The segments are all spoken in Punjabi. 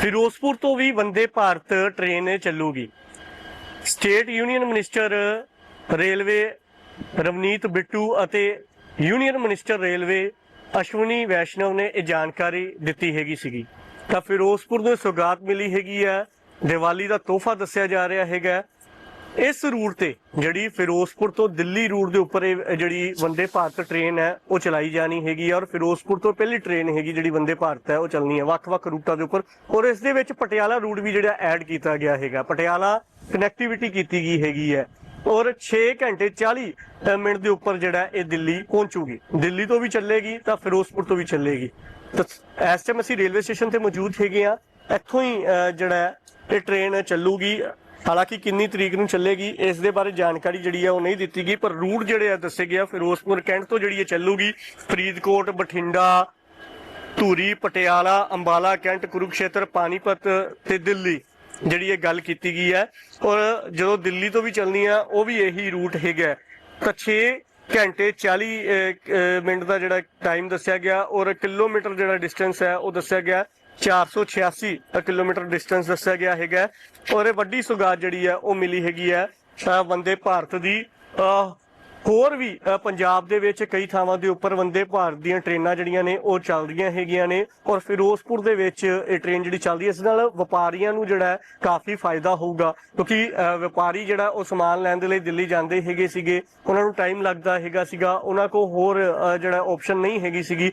ਫਿਰੋਜ਼ਪੁਰ ਤੋਂ ਵੀ Vande Bharat train ਚੱਲੂਗੀ। State union minister railway Ravneet Bittu ਅਤੇ union minister railway Ashwini Vaishnaw ਨੇ ਇਹ ਜਾਣਕਾਰੀ ਦਿੱਤੀ ਹੈਗੀ ਸੀਗੀ। ਤਾਂ ਫਿਰੋਜ਼ਪੁਰ ਨੂੰ ਸੁਗਾਤ ਮਿਲੀ ਹੈਗੀ ਹੈ। ਦੀਵਾਲੀ ਦਾ ਤੋਹਫਾ ਦੱਸਿਆ ਜਾ ਰਿਹਾ ਹੈਗਾ। ਇਸ ਰੂਟ ਤੇ ਜਿਹੜੀ ਫਿਰੋਜ਼ਪੁਰ ਤੋਂ ਦਿੱਲੀ ਰੂਟ ਦੇ ਉੱਪਰ ਇਹ ਜਿਹੜੀ ਵੰਦੇ ਭਾਰਤ ਟ੍ਰੇਨ ਹੈ, ਉਹ ਚਲਾਈ ਜਾਣੀ ਹੈਗੀ ਔਰ ਫਿਰੋਜ਼ਪੁਰ ਤੋਂ ਪਹਿਲੀ ਟ੍ਰੇਨ ਹੈਗੀ ਜਿਹੜੀ ਵੰਦੇ ਭਾਰਤ ਹੈ, ਉਹ ਚੱਲਣੀ ਹੈ ਵੱਖ-ਵੱਖ ਰੂਟਾਂ ਦੇ ਉੱਪਰ ਔਰ ਇਸ ਦੇ ਵਿੱਚ ਪਟਿਆਲਾ ਰੂਟ ਵੀ ਜਿਹੜਾ ਐਡ ਕੀਤਾ ਗਿਆ ਹੈਗਾ। ਪਟਿਆਲਾ ਕਨੈਕਟੀਵਿਟੀ ਕੀਤੀ ਗਈ ਹੈਗੀ ਹੈ ਔਰ 6 ਘੰਟੇ 40 ਮਿੰਟ ਦੇ ਉੱਪਰ ਜਿਹੜਾ ਇਹ ਦਿੱਲੀ ਪਹੁੰਚੂਗੀ। ਦਿੱਲੀ ਤੋਂ ਵੀ ਚੱਲੇਗੀ ਤਾਂ ਫਿਰੋਜ਼ਪੁਰ ਤੋਂ ਵੀ ਚੱਲੇਗੀ। ਤਾਂ ਇਸ ਟਾਈਮ ਅਸੀਂ ਰੇਲਵੇ ਸਟੇਸ਼ਨ ਤੇ ਮੌਜੂਦ ਹੈਗੇ ਆ ਇੱਥੋਂ ਹੀ ਜਿਹੜਾ ਇਹ ਟ੍ਰੇਨ ਚੱਲੂਗੀ। ਹਾਲਾਂਕਿ ਕਿੰਨੀ ਤਰੀਕ ਨੂੰ ਚੱਲੇਗੀ, ਇਸ ਦੇ ਬਾਰੇ ਜਾਣਕਾਰੀ ਜਿਹੜੀ ਹੈ ਉਹ ਨਹੀਂ ਦਿੱਤੀ ਗਈ, ਪਰ ਰੂਟ ਜਿਹੜੇ ਆ ਦੱਸੇ ਗਿਆ ਫਿਰੋਜ਼ਪੁਰ ਕੈਂਟ ਤੋਂ ਜਿਹੜੀ ਇਹ ਚੱਲੂਗੀ, ਫਰੀਦਕੋਟ, ਬਠਿੰਡਾ, ਧੂਰੀ, ਪਟਿਆਲਾ, ਅੰਬਾਲਾ ਕੈਂਟ, ਕੁਰੂਕਸ਼ੇਤਰ ਪਾਨੀਪਤ ਤੇ ਦਿੱਲੀ ਜਿਹੜੀ ਇਹ ਗੱਲ ਕੀਤੀ ਗਈ ਹੈ। ਔਰ ਜਦੋਂ ਦਿੱਲੀ ਤੋਂ ਵੀ ਚੱਲਣੀ ਆ, ਉਹ ਵੀ ਇਹੀ ਰੂਟ ਹੈਗਾ ਤਾਂ 6 ਘੰਟੇ 40 ਮਿੰਟ ਦਾ ਜਿਹੜਾ ਟਾਈਮ ਦੱਸਿਆ ਗਿਆ, ਔਰ ਕਿਲੋਮੀਟਰ ਜਿਹੜਾ ਡਿਸਟੈਂਸ ਹੈ, ਉਹ ਦੱਸਿਆ ਗਿਆ। 486 ਕਿਲੋਮੀਟਰ ਡਿਸਟੈਂਸ ਦੱਸਿਆ ਗਿਆ ਹੈਗਾ ਔਰ ਇਹ ਵੱਡੀ ਸੁਗਾਤ ਜਿਹੜੀ ਹੈ ਉਹ ਮਿਲੀ ਹੈਗੀ ਹੈ ਅਹ, ਵੰਦੇ ਭਾਰਤ ਦੀ ਅਹ, ਹੋਰ ਵੀ ਪੰਜਾਬ ਦੇ ਵਿੱਚ ਕਈ ਥਾਵਾਂ ਦੇ ਉੱਪਰ ਵੰਦੇ ਭਾਰਤ ਦੀਆਂ ਟ੍ਰੇਨਾਂ ਜਿਹੜੀਆਂ ਨੇ, ਉਹ ਚੱਲ ਰਹੀਆਂ ਹੈਗੀਆਂ ਨੇ ਔਰ ਫਿਰੋਜ਼ਪੁਰ ਦੇ ਵਿੱਚ ਇਹ ਟ੍ਰੇਨ ਜਿਹੜੀ ਚੱਲਦੀ ਹੈ, ਇਸ ਨਾਲ ਵਪਾਰੀਆਂ ਨੂੰ ਜਿਹੜਾ ਕਾਫੀ ਫਾਇਦਾ ਹੋਊਗਾ ਕਿਉਂਕਿ ਵਪਾਰੀ ਜਿਹੜਾ ਉਹ ਸਮਾਨ ਲੈਣ ਦੇ ਲਈ ਦਿੱਲੀ ਜਾਂਦੇ ਹੈਗੇ ਸੀਗੇ, ਉਹਨਾਂ ਨੂੰ ਟਾਈਮ ਲੱਗਦਾ ਹੈਗਾ ਸੀਗਾ, ਉਹਨਾਂ ਕੋਲ ਹੋਰ ਜਿਹੜਾ ਆਪਸ਼ਨ ਨਹੀਂ ਹੈਗੀ ਸੀਗੀ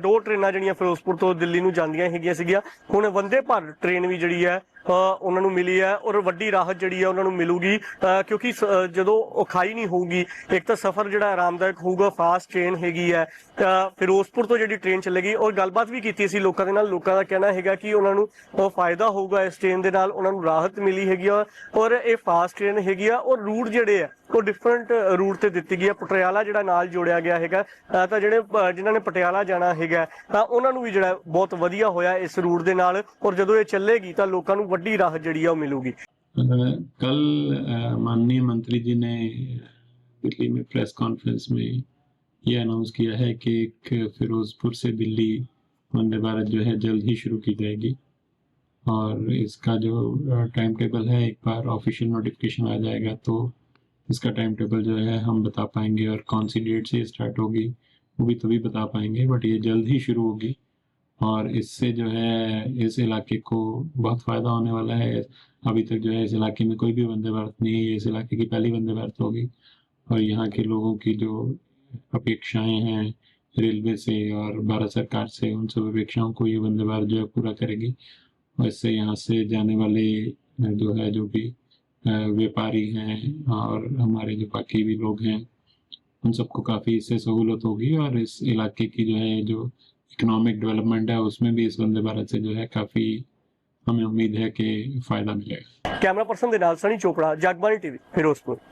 ਦੋ ਟ੍ਰੇਨਾਂ ਜਿਹੜੀਆਂ ਫਿਰੋਜ਼ਪੁਰ ਤੋਂ ਦਿੱਲੀ ਨੂੰ ਜਾਂਦੀਆਂ ਹੈਗੀਆਂ ਸੀਗੀਆਂ, ਹੁਣ ਵੰਦੇ ਭਾਰਤ ਟ੍ਰੇਨ ਵੀ ਜਿਹੜੀ ਹੈ ਉਹਨਾਂ ਨੂੰ ਮਿਲੀ ਹੈ ਔਰ ਵੱਡੀ ਰਾਹਤ ਜਿਹੜੀ ਹੈ ਉਹਨਾਂ ਨੂੰ ਮਿਲੂਗੀ ਕਿਉਂਕਿ ਜਦੋਂ ਔਖਾਈ ਨਹੀਂ ਹੋਊਗੀ ਇੱਕ ਤਾਂ ਸਫ਼ਰ ਜਿਹੜਾ ਆਰਾਮਦਾਇਕ ਹੋਊਗਾ ਫਾਸਟ ਟ੍ਰੇਨ ਹੈਗੀ ਹੈ ਅ, ਫਿਰੋਜ਼ਪੁਰ ਤੋਂ ਜਿਹੜੀ ਟ੍ਰੇਨ ਚੱਲੇਗੀ ਔਰ ਗੱਲਬਾਤ ਵੀ ਕੀਤੀ ਸੀ ਲੋਕਾਂ ਦੇ ਨਾਲ ਲੋਕਾਂ ਦਾ ਕਹਿਣਾ ਹੈਗਾ ਕਿ ਉਹਨਾਂ ਨੂੰ ਫਾਇਦਾ ਹੋਊਗਾ ਇਸ ਟ੍ਰੇਨ ਦੇ ਨਾਲ ਉਹਨਾਂ ਨੂੰ ਰਾਹਤ ਮਿਲੀ ਹੈਗੀ ਆ ਔਰ ਇਹ ਫਾਸਟ ਟ੍ਰੇਨ ਹੈਗੀ ਆ ਔਰ ਰੂਟ ਜਿਹੜੇ ਆ ਉਹ ਡਿਫਰੈਂਟ ਰੂਟ ਤੇ ਦਿੱਤੀ ਗਈ ਹੈ ਪਟਿਆਲਾ ਜਿਹੜਾ ਨਾਲ ਜੋੜਿਆ ਗਿਆ ਹੈਗਾ ਅ, ਤਾਂ ਜਿਹੜੇ ਅ, ਜਿਨ੍ਹਾਂ ਨੇ ਪਟਿਆਲਾ ਜਾਣਾ ਹੈਗਾ ਤਾਂ ਉਹਨਾਂ ਨੂੰ ਵੀ ਜਿਹੜਾ ਬਹੁਤ ਵਧੀਆ ਹੋਇਆ ਇਸ ਰੂਟ ਦੇ ਨਾਲ ਔਰ ਜਦੋਂ ਇਹ ਚੱਲੇਗੀ ਤਾਂ ਲੋਕਾਂ ਨੂੰ ਵੱਡੀ ਰਾਹਤ ਜਿਹੜੀ ਆ ਉਹ ਮਿਲੂਗੀ कल अ, माननीय मंत्री जी ने दिल्ली में प्रेस कॉन्फ्रेंस में ये अनाउंस किया है कि एक फिरोजपुर से दिल्ली वंदे भारत जो है जल्द ही शुरू की जाएगी और इसका जो टाइम टेबल है एक बार ऑफिशियल नोटिफिकेशन आ जाएगा तो इसका टाइम टेबल जो है, हम बता पाएँगे और कौन सी डेट से स्टार्ट होगी, वो भी तभी बता पाएँगे बट ये जल्द ही शुरू होगी। और इससे जो है, इस इलाके को बहुत फ़ायदा होने वाला है। अभी तक जो है, इस इलाके में कोई भी वंदे भारत नहीं है, इस इलाके की पहली वंदे भारत होगी। और यहाँ के लोगों की जो अपेक्षाएँ हैं, रेलवे से और भारत सरकार से, उन सब अपेक्षाओं को ये वंदे भारत जो है पूरा करेगी। और इससे यहाँ से जाने वाले जो है, जो भी व्यापारी हैं और हमारे जो बाकी भी लोग हैं, उन सबको काफ़ी इससे सहूलत होगी और इस इलाके की जो है, जो इकोनॉमिक डेवलपमेंट है, उसमें भी इस वंदे भारत से जो है काफ़ी हमें उम्मीद है कि फ़ायदा मिलेगा। कैमरा पर्सन दिनाल सनी चोपड़ा जागबारी टीवी फिरोजपुर